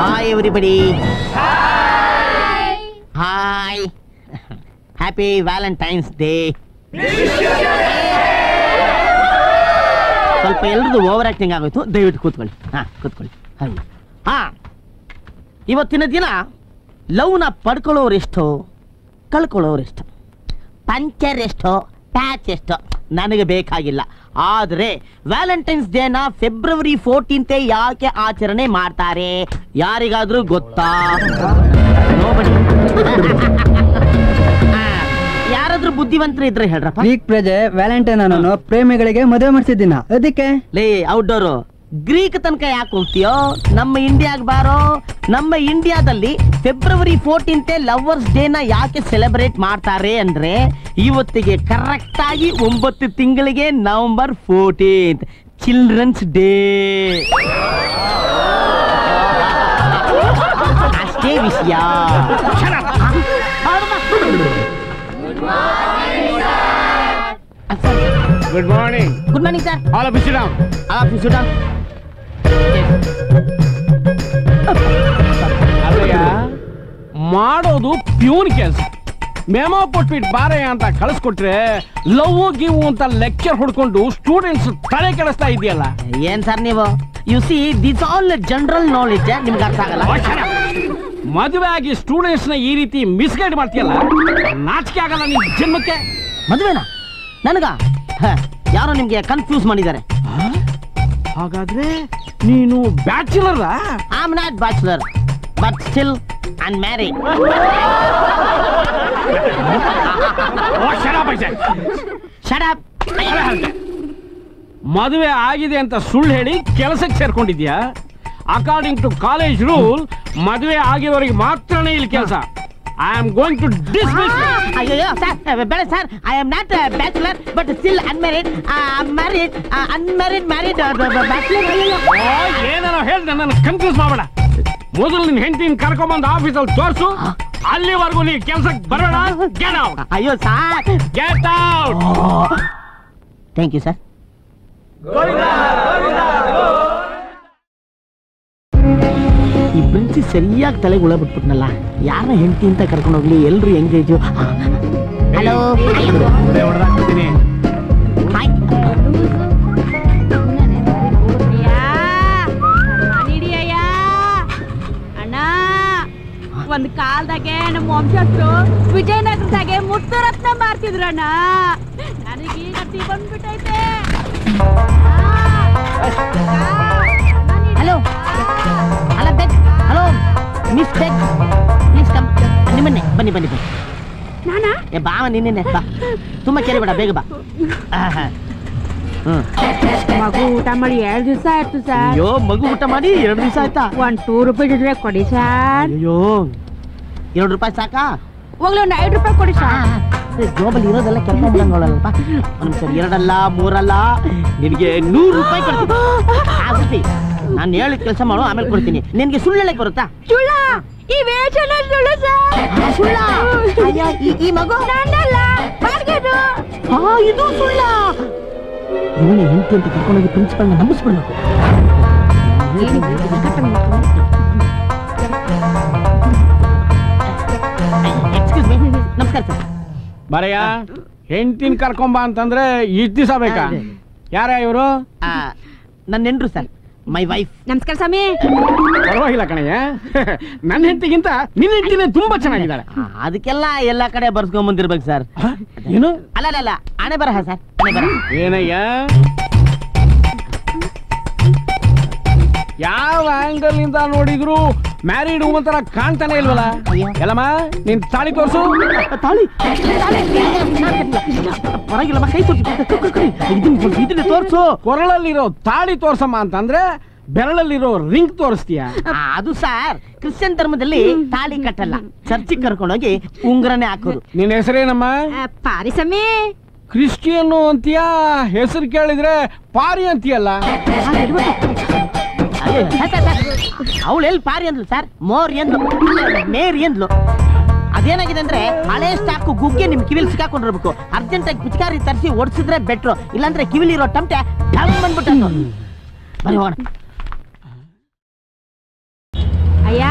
hi everybody hi happy Valentine's day ಸ್ವಲ್ಪ ಎಲ್ರದ್ದು over acting ಆಗೋಯ್ತು ದಯವಿಟ್ಟು ಕೂತ್ಕೊಳ್ಳಿ ಹಾ ಕೂತ್ಕೊಳ್ಳಿ ಹಾಯ್ ಹಾ ಇವತ್ತಿನ ದಿನ ಲವ್ನ ಪಡ್ಕೊಳ್ಳೋರೆಷ್ಟೋ ಕಳ್ಕೊಳ್ಳೋರೆಷ್ಟೋ ಪಂಚರ್ ಎಷ್ಟೋ ಪ್ಯಾಚ್ ಎಷ್ಟೋ ನನಗೆ ಬೇಕಾಗಿಲ್ಲ. ಆದರೆ ವ್ಯಾಲೆಂಟೈನ್ಸ್ ಡೇನ ಫೆಬ್ರವರಿ ಫೋರ್ಟೀನ್ತೆ ಯಾಕೆ ಆಚರಣೆ ಮಾಡ್ತಾರೆ? ಯಾರಿಗಾದ್ರೂ ಗೊತ್ತಾ? ಯಾರಾದ್ರೂ ಬುದ್ಧಿವಂತರು ಇದ್ರೆ ಹೇಳ್ರಪ್ಪ. ಪ್ರಜೆ ವ್ಯಾಲೆಂಟೈನ್ ಅನ್ನೋನು ಪ್ರೇಮಿಗಳಿಗೆ ಮದುವೆ ಮಾಡಿಸಿದ್ದೀನ. ಅದಕ್ಕೆ? ಲೇ ಔಟ್ಡೋರು ಗ್ರೀಕ್ ತನಕ ಯಾಕೆ ಹೋಗ್ತೀಯೋ? ನಮ್ಮ ಇಂಡಿಯಾಗ ಬಾರೋ ನಮ್ಮ ಇಂಡಿಯಾದಲ್ಲಿ ಫೆಬ್ರವರಿ ಫೋರ್ಟೀನ್ತೆ ಲವರ್ಸ್ ಡೇನ ಯಾಕೆ ಸೆಲೆಬ್ರೇಟ್ ಮಾಡ್ತಾರೆ ಅಂದ್ರೆ ಇವತ್ತಿಗೆ ಕರೆಕ್ಟ್ ಆಗಿ ಒಂಬತ್ತು ತಿಂಗಳಿಗೆ ನವೆಂಬರ್ ಫೋರ್ಟೀನ್ತ್ ಚಿಲ್ಡ್ರನ್ಸ್ ಡೇ. ಅಷ್ಟೇ ವಿಷಯ. Good morning good morning sir all of down office ಅಲ್ಲಯ್ಯ ಮಾಡೋದು ಪ್ಯೂನ್ ಕೆಲಸ. ಮೆಮೋ ಕೊಟ್ಬಿಟ್ಟು ಬಾರಯ್ಯ ಅಂತ ಕಳಿಸ್ಕೊಟ್ರೆ ಲವ್ ಗಿವ್ ಅಂತ ಲೆಕ್ಚರ್ ಹೊಡ್ಕೊಂಡು ಸ್ಟೂಡೆಂಟ್ಸ್ ತಲೆ ಕೆಡಿಸ್ತಾ ಇದೆಯಲ್ಲ ಏನ್ ಸರ್ ನೀವು? You see this all general knowledge ನಿಮ್ಗೆ ಅರ್ಥ ಆಗಲ್ಲ? ಮದುವೆ ಆಗಿ ಸ್ಟೂಡೆಂಟ್ಸ್ನ ಈ ರೀತಿ ಮಿಸ್ಗೈಡ್ ಮಾಡ್ತೀಯಲ್ಲ ನಾಚಿಕೆ ಆಗಲ್ಲ ನಿನ್ ಜನ್ಮಕ್ಕೆ? ಮದುವೆನಾ? ನನಗ? ಯಾರೋ ನಿಮ್ಗೆ ಕನ್ಫ್ಯೂಸ್ ಮಾಡಿದ್ದಾರೆ. ಹಾಗಾದ್ರೆ ನೀನು bachelor am not bachelor but still unmarried ಮದುವೆ ಆಗಿದೆ ಅಂತ ಸುಳ್ಳು ಹೇಳಿ ಕೆಲಸಕ್ಕೆ ಸೇರ್ಕೊಂಡಿದ್ಯಾ ಅಕಾರ್ಡಿಂಗ್ ಟು ಕಾಲೇಜ್ ರೂಲ್ ಮದುವೆ ಆಗಿರೋರಿಗೆ ಮಾತ್ರನೇ ಇಲ್ಲಿ ಕೆಲಸ. I am going to dismiss ಅಯ್ಯೋ ಸರ್ ಬೇಡ sir I am not bachelor but still unmarried married unmarried married bachelor ಏನಾರ ಹೇಳಿ ನನ್ನ ಕನ್ಫ್ಯೂಸ್ ಮಾಡಬೇಡ. ಮೊದಲು ನಿನ್ನ ಹೆಂಡತಿನ ಕರ್ಕೊಂಬಂದು ಆಫೀಸಲ್ಲಿ ತೋರಿಸು. ಅಲ್ಲಿವರೆಗೂ ನೀ ಕೆಲ್ಸಕ್ಕೆ ಬರೋಣ. ಗೆಟ್ ಔಟ್ ಅಯ್ಯೋ sir get out thank you sir ಈ ಬೆಂಚಿ ಸರಿಯಾಗಿ ತಲೆಗೆ ಉಳ ಬಿಟ್ಬಿಟ್ನಲ್ಲ ಯಾರನ್ನ ಹೆಂಡತಿ ಅಂತ ಕರ್ಕೊಂಡು ಹೋಗ್ಲಿ ಎಲ್ರು ಎಂಗೇಜು ಹಲೋ ಹಾಯ್ ಅಣ್ಣ ಒಂದ್ ಕಾಲ್ದಾಗೆ ನಮ್ಮ ವಂಶಸ್ಥರು ವಿಜಯನಗರದಾಗೆ ಮುತ್ತರತ್ನ ಮಾಡ್ತಿದ್ರಣ್ಣ ನನಗೀಗ ಬಂದ್ಬಿಟ್ಟೈತೆ. ಬಂದ್ಬಿಟ್ಟೈತೆ ಬನ್ನಿ ಬನ್ನಿ ಬನ್ನಿ. ನಾನಾ? ಏ ಬಾವ ನಿನ್ನೆ ಬಾ. ತುಂಬಾ ಕೆರೆ ಬೇಡ ಬೇಗ ಬಾ. ಆಹಾ. ಹ್ಮ್. ಮಗು ಊಟ ಮಾಡಿ ಎರಡು ದಿವಸ ಆಯ್ತು ಸರ್. ಅಯ್ಯೋ ಮಗು ಊಟ ಮಾಡಿ ಎರಡು ದಿವಸ ಆಯ್ತಾ? ಒಂದ್ ಟೂ ರುಪೀಸ್ ಇದ್ರೆ ಕೊಡಿ ಸರ್. ಅಯ್ಯೋ ಎರಡು ರೂಪಾಯಿ ಸಾಕಾ? ಹೋಗ್ಲಿ ಒಂದ್ ಐದು ರೂಪಾಯಿ ಕೊಡಿ ಸರ್. ಜೋಬಲ್ ಇರೋದೆಲ್ಲ ಕೆರ್ಕೊಂಡ್ಬಿಡಂಗಳಲ್ಲಪ್ಪ ಒಂದು ಸರಿ ಎರಡಲ್ಲ ಮೂರಲ್ಲ ನಿನಗೆ ನೂರು ರೂಪಾಯಿ ಕೊಡ್ತೀನಿ. ಆಗುತ್ತೆ ನಾನು ಹೇಳಿದ ಕೆಲಸ ಮಾಡು ಆಮೇಲೆ ಕೊಡ್ತೀನಿ. ನಿನಗೆ ಸುಳ್ಳು ಹೇಳಕ್ ಬರುತ್ತಾ? ಸುಳ್ಳ? ಈ ವೇಷನ ಸುಳ್ಳು ಸರ್. ಸುಳ್ಳ? ಈ- ಮಗು? ನಂದಲ್ಲ ಬಾಡ್ಗೆದು ಆ, ಇದು ಸುಳ್ಳ. ಇವನೇ ಹೆಂಡತಿ ಅಂತ ಕರ್ಕೊಂಡೋಗಿ ಪ್ರಿನ್ಸಿಪಲ್ನ ನಂಬಿಸ್ಬಿಡ್ಬೇಕು. ನಮಸ್ಕಾರ ಸರ್. ಬರಯ್ಯ ಹೆಂಡತಿನ ಕರ್ಕೊಂಬ ಅಂತಂದ್ರೆ ಇಷ್ಟು ದಿವಸ ಬೇಕಾ? ಯಾರ ಇವರು? ಆ, ನನ್ನ ಹೆಂಡ್ರು ಸರ್. ಮೈ ವೈಫ್ ನಮಸ್ಕಾರ ಸ್ವಾಮಿ. ಪರವಾಗಿಲ್ಲ ಕಣಯ್ಯ. ನನ್ನ ಹೆಂಡತಿಗಿಂತ ನಿನ್ನ ಹೆಂಡತಿನೇ ತುಂಬಾ ಚೆನ್ನಾಗಿದ್ದಾಳೆ. ಅದಕ್ಕೆಲ್ಲ ಎಲ್ಲ ಕಡೆ ಬರ್ಸ್ಕೊಂಡ್ ಬಂದಿರ್ಬೇಕು ಸರ್. ಏನು? ಅಲ್ಲ ಅಲ್ಲ ಅಲ್ಲ ಹಣೆ ಬರಹ ಸರ್ ಹಣೆ ಬರಹ. ಏನಯ್ಯ? ಯಾವ ಆಂಗಲ್ ಇಂದ ನೋಡಿದ್ರು ಮ್ಯಾರಿಡ್ ಹೂ ತರ ಕಾಣ್ತಾನೆ ಇಲ್ವಲ್ಲ? ಎಲ್ಲಮ್ಮ ನಿನ್ ತಾಳಿ ತೋರ್ಸು. ತಾಳಿ? ತಾಳಿ. ಪರವಾಗಿಲ್ಲಮ್ಮ ಕೈ ತೋರಿಸು. ಇದನ್ನ ತೋರಿಸು. ಕೊರಳಲ್ಲಿರೋ ತಾಳಿ ತೋರ್ಸಮ್ಮ ಅಂತಂದ್ರೆ ಬೆರಳಲ್ಲಿರೋ ರಿಂಗ್ ತೋರಿಸ್ತೀಯ? ಅದು ಸರ್ ಕ್ರಿಶ್ಚಿಯನ್ ಧರ್ಮದಲ್ಲಿ ತಾಳಿ ಕಟ್ಟಲ್ಲ. ಚರ್ಚಿಗೆ ಕರ್ಕೊಂಡೋಗಿ ಉಂಗ್ರನೇ ಹಾಕೋದು. ನಿನ್ನ ಹೆಸರೇನಮ್ಮ? ಪಾರಿಸಮ್ಮಿ ಕ್ರಿಶ್ಚಿಯನ್ನು ಅಂತೀಯ? ಹೆಸರು ಕೇಳಿದ್ರೆ ಪಾರಿ ಅಂತೀಯಲ್ಲ? ಅವಳು ಎಲ್ಲಿ ಪಾರಿ ಅಂದ್ಲು ಸರ್ ಮೋರ್ ಎಂದ್ಲು ಮೇರಿ ಎಂದ್ಲು ಅದೇನಾಗಿದೆ ಅಂದ್ರೆ ಹಳೆ ಸ್ಟಾಕು ಗುಗ್ಗೆ ನಿಮ್ ಕಿವಿಲ್ ಸಿಕ್ಕಾಕೊಂಡಿರ್ಬೇಕು. ಅರ್ಜೆಂಟ್ ಆಗಿ ಪಿಚಕಾರಿ ತರಿಸಿ ಓಡಿಸಿದ್ರೆ ಬೆಟ್ರು ಇಲ್ಲಾಂದ್ರೆ ಕಿವಿಲಿರೋ ಟಮಟೆ ಡಮ್ ಬಂದ್ಬಿಟ್ಟು ಬರೀ ಹೋಣ ಅಯ್ಯ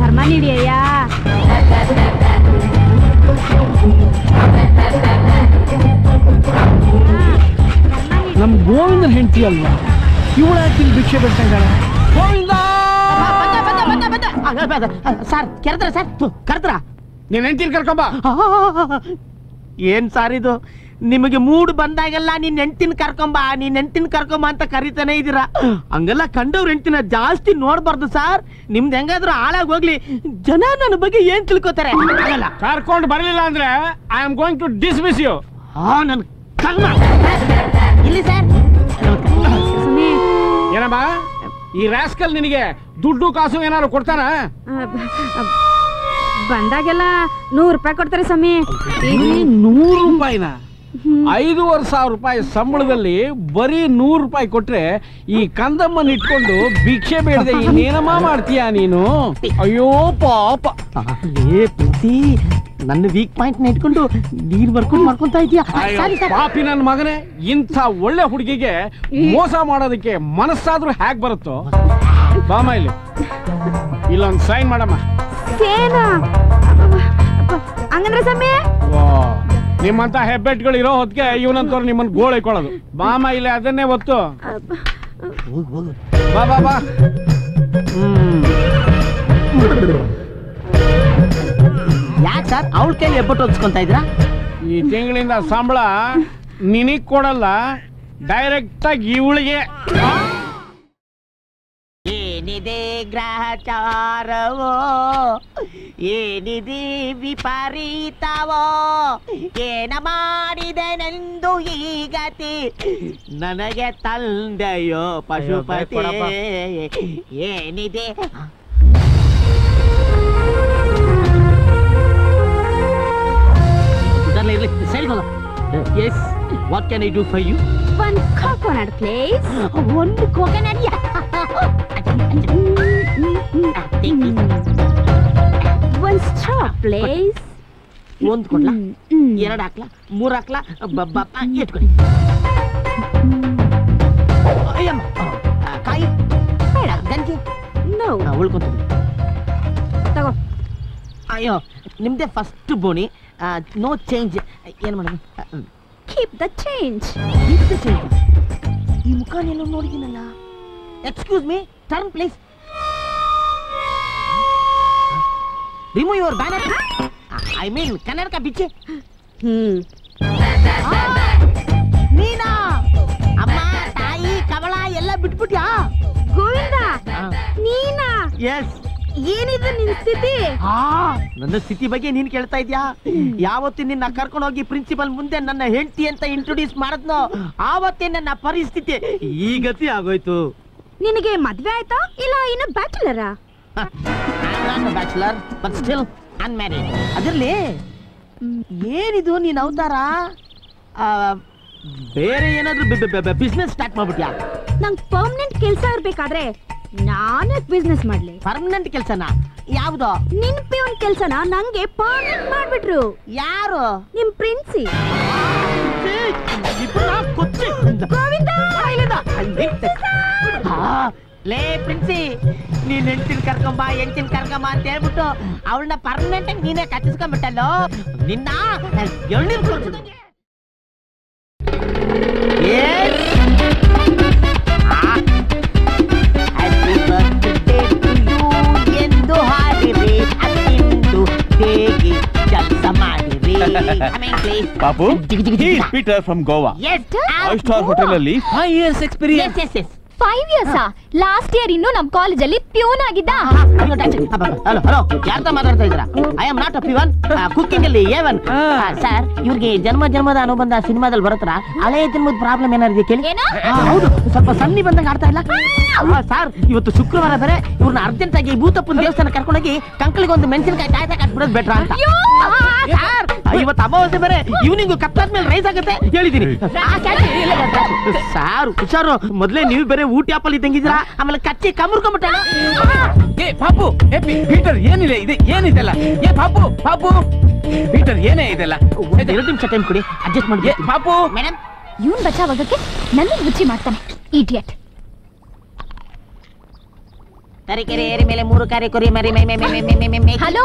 ಧರ್ಮ ನೀಡಿ ಅಯ್ಯ. ನಮ್ ಗೋವಿಂದ ಹೆಂಡತಿ ಅಲ್ವಾ? ಇವಳ ಯಾಕೆ ಭಿಕ್ಷೆ ಗೋವಿಂದ! ಸರ್ ಕರೆದ್ರ ಸರ್. ಕರೆದ್ರ. ನೀನ್ ಹೆಂಡತಿನ ಕರ್ಕೊಂಬ. ಏನ್ ಸಾರ್ ಇದು? ನಿಮಗೆ ಮೂಡ್ ಬಂದಾಗೆಲ್ಲ ನೀನ್ ಹೆಂಡ್ತಿನ ಕರ್ಕೊಂಬ ನೀನ್ ಹೆಂಡ್ತಿನ ಕರ್ಕೊಂಬ ಅಂತ ಕರಿತಾನೆ ಇದೀರಾ? ಹಂಗೆಲ್ಲ ಕಂಡವ್ರ ಹೆಂಡ್ತಿನ ಜಾಸ್ತಿ ನೋಡ್ಬಾರ್ದು ಸಾರ್. ನಿಮ್ದು ಹೆಂಗಾದ್ರೂ ಹಾಳಾಗಿ ಹೋಗ್ಲಿ. ಜನ ನನ್ನ ಬಗ್ಗೆ ಏನ್ ತಿಳ್ಕೊತಾರೆ? ಆಗಲ್ಲ ಕರ್ಕೊಂಡು ಬರಲಿಲ್ಲ ಅಂದ್ರೆ I am going to dismiss you ಹಾ ನನ್ ಕರ್ಮ. ಇಲ್ಲಿ ಸರ್. ಏನಮ್ಮ? ಈ ರಾಸ್ಕಲ್ ನಿನಗೆ ದುಡ್ಡು ಕಾಸು ಏನಾದ್ರು ಕೊಡ್ತಾನ ಬಂದಾಗೆಲ್ಲ ನೂರು ರೂಪಾಯಿ ಕೊಡ್ತಾರೆ ಸ್ವಾಮಿ. ನೂರು ರೂಪಾಯಿನ? ಐದೂವರೆ ಸಾವಿರ ರೂಪಾಯಿ ಸಂಬಳದಲ್ಲಿ ಬರೀ ನೂರು ರೂಪಾಯಿ ಕೊಟ್ರೆ ಈ ಕಂದಮ್ಮನ್ ಇಟ್ಕೊಂಡು ಭಿಕ್ಷೆ ಬೇಡದೆ ಇನ್ನೇನಮ್ಮ ಮಾಡ್ತೀಯ ನೀನು? ಅಯ್ಯೋ ಪಾಪ. ಏ ಪ್ರೀತಿ ನನ್ನ ವೀಕ್ ಪಾಯಿಂಟ್ನ ಇಟ್ಕೊಂಡು ನೀರ್ ಬರ್ಕೊಂಡು ಮಾಡ್ಕೊಂತ ಇದೀಯಾ? ಸರ್ ಪಾಪಿ ನನ್ನ ಮಗನೇ ಇಂಥ ಒಳ್ಳೆ ಹುಡುಗಿಗೆ ಮೋಸ ಮಾಡೋದಕ್ಕೆ ಮನಸ್ಸಾದ್ರೂ ಹ್ಯಾಕ್ ಬರುತ್ತೋ? ಬಾಮ ಇಲ್ಲಿ. ಇಲ್ಲೊಂದು ಸೈನ್ ಮಾಡಮ್ಮ. ಸೇನಾ ಹಂಗಂದ್ರೆ ನಿಮ್ಮಂತ ಹೆಬ್ಬೆಟ್ಗಳು ಇರೋ ಹೊತ್ತಿಗೆ ಇವನಂತವ್ರು ನಿಮ್ಮನ್ನ ಗೋಳಿಕೊಳ್ಳೋದು ಬಾಮ ಇಲ್ಲಿ ಅದನ್ನೇ ಒತ್ತು. ಹೋಗು ಹೋಗು. ಬಾ ಬಾ ಬಾ. ಹ್ಮ್. ಯಾಕೆ ಸರ್? ಅವಳ ಕೈಲಿ ಎಬ್ಬಟ್ಟು ಹೊತ್ಸ್ಕೊಂತ ಇದ್ರಾ ಈ ತಿಂಗಳಿಂದ ಸಂಬಳ ನಿನಗ್ ಕೊಡಲ್ಲ ಡೈರೆಕ್ಟ್ ಆಗಿ ಇವಳಿಗೆ. ಏನಿದೆ ಗ್ರಹಚಾರವೋ? ಏನಿದೆ ವಿಪರೀತವೋ? ಏನ ಮಾಡಿದೆನೆಂದು ಗತಿ? ನನಗೆ ತಂದೆಯೋ ಪಶುಪತಿ? ಏನಿದೆ? ಇದರಲ್ಲೇ ಇರ್ಲಿ ಸರಿ yes what can I do for you one coconut please ಒಂದು ಕೋಕನಟ್ ಒನ್ ಸ್ಟ್ರಾ ಪ್ಲೇಸ್ ಒಂದು ಕೊಡ್ಲಾ ಎರಡು ಹಾಕ್ಲಾ ಮೂರು ಹಾಕ್ಲಾ ಬಬ್ಬ ಇಟ್ಕೊಳ್ಳಿ ಅಯ್ಯಮ್ಮ ಆ, ಕಾಯಿ. ಬೇಡ ಗಂಜಿ ನೋ ಉಳ್ಕೊಂತೀನಿ. ತಗೋ ಅಯ್ಯೋ ನಿಮ್ದೇ ಫಸ್ಟ್ ಬೋಣಿ. ನೋ ಚೇಂಜ್ ಏನು ಮಾಡೋದು? Keep the change the change ಈ ಮುಖ ನೀನು ನೋಡಿದ್ದೀನಲ್ಲ excuse me turn please remove your banner I mean ಕನ್ನಡಕ ಬಿಚ್ಚಿ ಹ್ಮ್ ನೀನಾ ಅಮ್ಮ ತಾಯಿ ಕವಳ ಎಲ್ಲ ಬಿಟ್ಬಿಟ್ಯಾ? ಗೋವಿಂದ ನೀನಾ? ಎಸ್ ಏನಿದು ನಿನ್ ಸ್ಥಿತಿ? ಆ ನನ್ನ ಸ್ಥಿತಿ ಬಗ್ಗೆ ನೀನ್ ಕೇಳ್ತಾ ಇದ್ಯಾ? ಯಾವತ್ತಿ ನಿನ್ನ ಕರ್ಕೊಂಡು ಹೋಗಿ ಪ್ರಿನ್ಸಿಪಲ್ ಮುಂದೆ ನನ್ನ ಹೆಂಡತಿ ಅಂತ ಇಂಟ್ರೊಡ್ಯೂಸ್ ಮಾಡದ್ನೋ ಆವತ್ತೇ ನನ್ನ ಪರಿಸ್ಥಿತಿ ಈ ಗತಿ ಆಗೋಯ್ತು. ನಿನಗೆ ಮದ್ವೆ ಆಯ್ತಾ ಇಲ್ಲ ಇನ್ನು ಬ್ಯಾಚುಲರಾ ಬ್ಯಾಚುಲರ್ ಬಟ್ ಸ್ಟಿಲ್ ಅನ್ಮ್ಯಾರಿಡ್ ಅದಿರ್ಲಿ ಏನಿದು ನೀನ್ ಅವತಾರ? ಆ, ಬೇರೆ ಏನಾದ್ರೂ ಬಿಸ್ನೆಸ್ ಸ್ಟಾರ್ಟ್ ಮಾಡ್ಬಿಟ್ಯಾ? ನಂಗ್ ಪರ್ಮನೆಂಟ್ ಕೆಲಸ ಇರ್ಬೇಕಾದ್ರೆ ನಾನೇ ಬಿಸ್ನೆಸ್ ಮಾಡ್ಲಿ. ಪರ್ಮನೆಂಟ್ ಕೆಲ್ಸನ? ಯಾವ್ದು? ನಿನ್ ಪಿವನ್ ಕೆಲ್ಸನ? ನಂಗೆ ಪರ್ಮನೆಂಟ್ ಮಾಡ್ಬಿಟ್ರು. ಯಾರು? ನಿಮ್ ಪ್ರಿನ್ಸಿ ಏ, ಇಬ್ರನ್ನ ಕೊಚ್ಚಿ. ಗೋವಿಂದ! ಇಲ್ಲಿಂದ. ಆ, ಲೇ ಪ್ರಿನ್ಸಿ ನೀನ್ ಹೆಂಡ್ತಿನ ಕರ್ಕೊಂಬ ಹೆಂಡ್ತಿನ ಕರ್ಕೊಂಬ ಅಂತ ಹೇಳ್ಬಿಟ್ಟು ಅವಳನ್ನ ಪರ್ಮನೆಂಟ್ ಆಗಿ ನೀನೇ ಕಟ್ಟಿಸ್ಕೊಂಡ್ಬಿಟ್ಟಲ್ಲೋ? ನಿನ್ನ ಎಳ್ನೀರ್ ಕುಡ್ಸಿದಂಗೆ. Coming, please. ಪಾಪು ಜಿಗಿ, ಜಿಗಿ, ಜಿಗಿ. Peter from Goa Yes. Five star hotel ಅಲ್ಲಿ five years Yes, experience yes, yes. five years last year ಇನ್ನು ನಮ್ ಕಾಲೇಜಲ್ಲಿ ಪ್ಯೂನ್ ಆಗಿದ್ದ ಹಲೋ ಹಲೋ ಯಾರ್ತ ಮಾತಾಡ್ತಾ ಇದ್ದೀರಾ I am not a peon cooking ಅಲ್ಲಿ ಏವನ್ ಸರ್ ಇವ್ರಿಗೆ ಜನ್ಮ ಜನ್ಮದ ಅನುಬಂಧ ಸಿನಿಮಾದಲ್ಲಿ ಬರುತ್ತರ ಹಳೆ ಜನ್ಮದ ಪ್ರಾಬ್ಲಮ್ ಏನಾರಿದೆ ಕೇಳಿ ಏನು? ಹೌದು ಸ್ವಲ್ಪ ಸನ್ನಿ ಬಂದಂಗ ಆಡ್ತಾ ಇಲ್ಲ ಸರ್ ಇವತ್ತು ಶುಕ್ರವಾರ ಬೇರೆ ಇವ್ರನ್ನ ಅರ್ಜೆಂಟ್ ಆಗಿ ಭೂತಪ್ಪನ ದೇವಸ್ಥಾನ ಕರ್ಕೊಂಡೋಗಿ ಕಂಕಳಿಗೆ ಒಂದು ಮೆಣಸಿನಕಾಯಿ ಕಾಯ್ತಾ ಕಟ್ಬಿಡೋದು ಬೆಟ್ರ ಅಂತ ಸರ್ ಇವತ್ತು ಅಮಾವಾಸ್ಯೆ ಬೇರೆ ಇವ್ನಿಂಗ್ ಕತ್ತಾದ್ಮೇಲೆ ರೈಸ್ ಆಗುತ್ತೆ ಹೇಳಿದೀನಿ ಸಾರ್ ಹುಷಾರು ಮೊದ್ಲೇ ನೀವು ಬೇರೆ ಊಟಿ ಆಪಲ್ ಇದ್ದಂಗಿದ್ದೀರಾ ಆಮೇಲೆ ಕಚ್ಚಿ ಕಮರ್ಕೊಂಬಿಟ್ಟ. ಏ ಪಾಪು ಏ ಪಿ- ಪೀಟರ್ ಏನಿದೆ ಇದೆ ಏನಿದೆಲ್ಲ? ಏ ಪಾಪು ಪಾಪು ಪೀಟರ್ ಏನೇ ಇದೆಲ್ಲ? ಎರಡು ನಿಮಿಷ ಟೈಮ್ ಕೊಡಿ ಅಡ್ಜಸ್ಟ್ ಮಾಡಿ. ಏ ಪಾಪು ಮೇಡಮ್ ಇವನ್ ಬಚಾವಾಗಕ್ಕೆ ನನ್ನ ರುಚಿ ಮಾಡ್ತಾನೆ ಇಡಿಯಟ್ ತರೀಕೆರೆ ಏರಿ ಮೇಲೆ ಮೂರು ಕಾರಿ ಕುರಿ ಮರಿ ಮೈ ಮೈ ಮೈ ಮೈ ಮೈ ಮೈ ಮೈ ಹಲೋ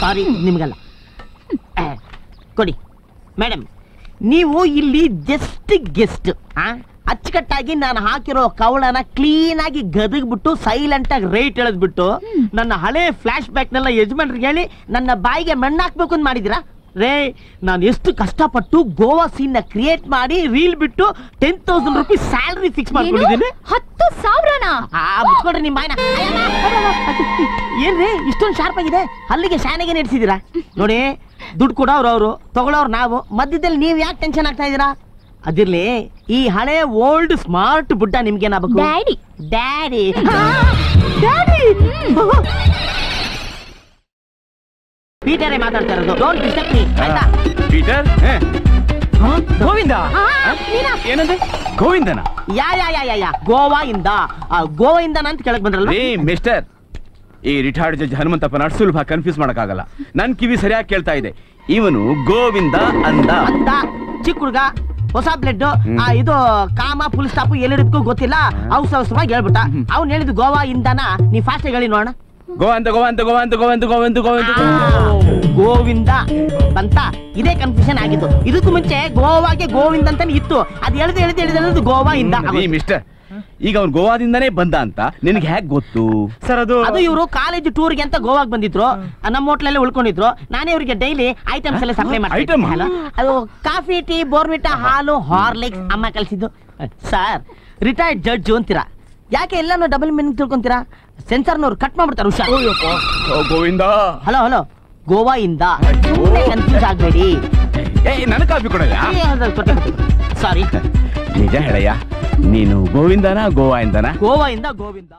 ಸಾರಿ ನಿಮ್ಗಲ್ಲ. ಆ, ಕೊಡಿ. ಮೇಡಮ್ ನೀವು ಇಲ್ಲಿ ಜಸ್ಟ್ ಗೆಸ್ಟ್ ಅಚ್ಚುಕಟ್ಟಾಗಿ ನಾನು ಹಾಕಿರೋ ಕವಳನ ಕ್ಲೀನ್ ಆಗಿ ಗದಗ್ಬಿಟ್ಟು ಸೈಲೆಂಟ್ ಆಗಿ ರೇಟ್ ಎಳೆದ್ಬಿಟ್ಟು ನನ್ನ ಹಳೆ ಫ್ಲಾಶ್ ಬ್ಯಾಕ್ ನೆಲ್ಲ ಯಜಮಾನ್ರಿಗೆ ಹೇಳಿ ನನ್ನ ಬಾಯಿಗೆ ಮಣ್ಣಾಕ್ಬೇಕು ಅಂತ ಮಾಡಿದಿರಾ? ರೇ ನಾನು ಎಷ್ಟು ಕಷ್ಟಪಟ್ಟು ಗೋವಾ ಸೀನ್ನ ಕ್ರಿಯೇಟ್ ಮಾಡಿ ರೀಲ್ ಬಿಟ್ಟು ten thousand rupees salary fix ಮಾಡ್ಕೊಂಡಿದ್ದೀನಿ. ಹತ್ತು ಸಾವಿರ ಆ ಮುಚ್ಕೊಡ್ರಿ ನಿಮ್ಮ ಬಾಯ್ನ. ಏನ್ರಿ ಇಷ್ಟೊಂದು ಶಾರ್ಪ್ ಆಗಿದೆ. ಅಲ್ಲಿಗೆ ಶಾನೆಗೆ ನಡೆಸಿದಿರಾ? ನೋಡಿ ದುಡ್ಡು ಕೊಡೋರು ಅವರು ತಗೊಳ್ಳೋರು ನಾವು ಮಧ್ಯದಲ್ಲಿ ನೀವು ಯಾಕೆ ಟೆನ್ಷನ್ ಆಗ್ತಾ ಇದ್ದೀರಾ? ಅದಿರ್ಲಿ ಈ ಹಳೆ ಓಲ್ಡ್ ಸ್ಮಾರ್ಟ್ ಬುಡ್ಡ ನಿಮ್ಗೇನಾಗಬೇಕು? ಡ್ಯಾಡಿ ಡ್ಯಾಡಿ ಡ್ಯಾಡಿ ಪೀಟರೇ ಮಾತಾಡ್ತಾ ಇರೋದು. ಡೋಂಟ್ ಡಿಸ್ಟರ್ಬ್ ಮೀ ಆಯ್ತಾ? ಪೀಟರ್? ಗೋವಿಂದ? ಏನಂದ್ರೆ ಗೋವಿಂದನ? ಯಾ ಯಾ ಯಾ ಯಾ ಯಾ. ಗೋವಾ ಇಂದ ಆ, ಗೋವಾ ಇಂದ ಅಂತ ಕೆಳಗೆ ಬಂದ್ರಲ್ಲ ಏ ಮಿಸ್ಟರ್ ಈ ರಿಟೈರ್ಡ್ ಜಡ್ಜ್ ಹನುಮಂತಪ್ಪನ ಸುಲಭ ಕನ್ಫ್ಯೂಸ್ ಮಾಡಕ್ಕಾಗಲ್ಲ. ನನ್ ಕಿವಿ ಸರಿಯಾಗಿ ಕೇಳ್ತಾ ಇದೆ. ಇವನು ಗೋವಿಂದ ಅಂದ. ಅಂತ ಚಿಕ್ಕ ಹುಡುಗ ಹೊಸ ಬ್ಲಡ್ ಆ ಇದು ಕಾಮ ಫುಲ್ ಸ್ಟಾಪ್ ಎಲ್ಲಿಡಕ್ಕೂ ಗೊತ್ತಿಲ್ಲ. ಅವಸರ ಅವಸರವಾಗಿ ಹೇಳ್ಬಿಟ್ಟ. ಅವ್ನು ಹೇಳಿದ್ದು ಗೋವಾ ಇಂದನ. ನೀ ಫಾಸ್ಟ್ ಹೇಳಿ ನೋಡೋಣ. ಗೋವಂತ ಗೋವಂತ ಗೋವಂತ ಗೋವಂತ ಗೋವಂತ ಗೋವಂತ ಗೋವಿಂದ ಅಂತ ಇದೇ ಕನ್ಫ್ಯೂಷನ್ ಆಗಿತ್ತು. ಇದಕ್ಕೂ ಮುಂಚೆ ಗೋವಾಗೆ ಗೋವಿಂದ ಅಂತಾನೆ ಇತ್ತು. ಅದು ಎಳ್ದು ಎಳ್ದು ಎಳ್ದು ಎಳ್ದು ಗೋವಾ ಇಂದ. ಮಿಸ್ಟರ್ ಈಗ ಅವ್ನು ಗೋವಾದಿಂದನೇ ಬಂದ ಅಂತ ನಿನಗೆ ಹೇಗ್ ಗೊತ್ತು? ಸರ್ ಅದು ಅದು ಇವರು ಕಾಲೇಜ್ ಟೂರ್ಗೆ ಅಂತ ಗೋವಾಗ್ ಬಂದಿದ್ರು. ನಮ್ಮ ಹೋಟ್ಲಲ್ಲೇ ಉಳ್ಕೊಂಡಿದ್ರು. ನಾನೇ ಇವರಿಗೆ ಡೈಲಿ ಐಟಮ್ಸ್ ಎಲ್ಲ ಸಪ್ಲೈ Item? ಮಾಡ್ತೀನಿ ಅದು ಕಾಫಿ ಟೀ ಬೋರ್ವಿಟಾ ಹಾಲು ಹಾರ್ಲಿಕ್ಸ್ ಅಮ್ಮ ಕಳಿಸಿದ್ದು ಸರ್ ರಿಟೈರ್ಡ್ ಜಡ್ಜ್ ಅಂತೀರಾ. ಯಾಕೆ ಎಲ್ಲಾನು ಡಬಲ್ ಮೀನಿಂಗ್ ತಿಳ್ಕೊಂತೀರಾ? ಸೆನ್ಸರ್ನವ್ರು ಕಟ್ ಮಾಡ್ಬಿಡ್ತಾರೆ ಹುಷಾರ್. ಓ, ಗೋವಿಂದ. ಹಲೋ ಹಲೋ ಗೋವಾ ಇಂದ ಕನ್ಫ್ಯೂಸ್ ಆಗ್ಬೇಡಿ. ಏ ನನ್ನ ಕಾಫಿ ಕೊಡಲ್ಲ? ಸಾರಿ ನಿಜ ಹೇಳಯ್ಯ. ನೀನು ಗೋವಿಂದನಾ ಗೋವಾ ಇಂದನ ಗೋವಾ ಇಂದ ಗೋವಿಂದ.